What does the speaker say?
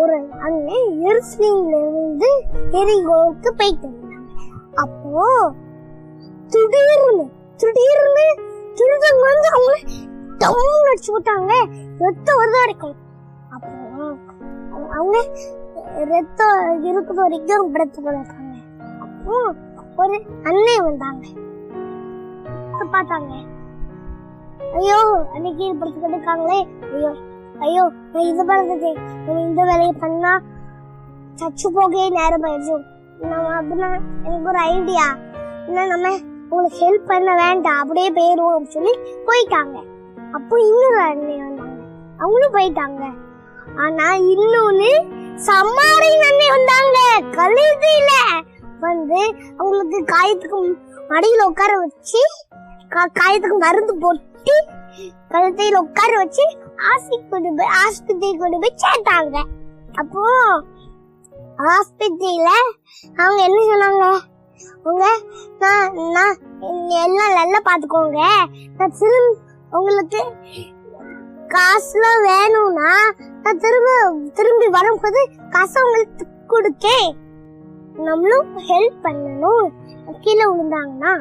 ஒரு அண்ணன் எருசலேம்ல இருந்து எரிகோவுக்கு போயிட்டு இருந்தாங்க அப்போ திடீர்னு திடீர்னு திருடங்க வந்து அவங்க டவுன் அடிச்சு விட்டாங்க. ரத்தம் வருது வரைக்கும் அப்போ அவங்க ரத்தம் இருக்கிற வரைக்கும் படுத்து இருக்காங்க அப்போ ஒரு அண்ணே வந்தாங்க. பார்த்தாங்க ஐயோ அன்னைக்கு படுத்துக்கிட்டு இருக்காங்களே ஐயோ ஐயோ நான் இது பண்ணுறது நான் இந்த வேலையை பண்ணா சச்சு போகவே நேரம் ஆயிடுச்சு நம்ம அப்படின்னா எனக்கு ஒரு ஐடியா என்ன நம்ம உங்களுக்கு ஹெல்ப் பண்ண வேண்டாம் அப்படியே போயிடுவோம் அப்படின்னு சொல்லி போயிட்டாங்க அப்போ இன்னொரு அண்ணே வந்தாங்க அவங்களும் போயிட்டாங்க ஆனா இன்னொன்னு சம்மாரின் அண்ணே வந்தாங்க கழுதியில வந்து அவங்களுக்கு காயத்துக்கு மடியில உட்கார வச்சு காயத்துக்கு மருந்து போட்டு கழுத்தையில உட்கார வச்சு ஆஸ்பத்திரி கொண்டு போய் ஆஸ்பத்திரி கொண்டு போய் சேர்த்தாங்க. அப்போ ஆஸ்பத்திரியில அவங்க என்ன சொன்னாங்க? உங்க நான் நான் எல்லாம் நல்லா பாத்துக்கோங்க நான் திரும்ப உங்களுக்கு காசுலாம் வேணும்னா நான் திரும்ப திரும்பி வரும்போது காசை உங்களுக்கு கொடுக்கேன் நம்மளும் ஹெல்ப் பண்ணணும். கீழே விழுந்தாங்கன்னா.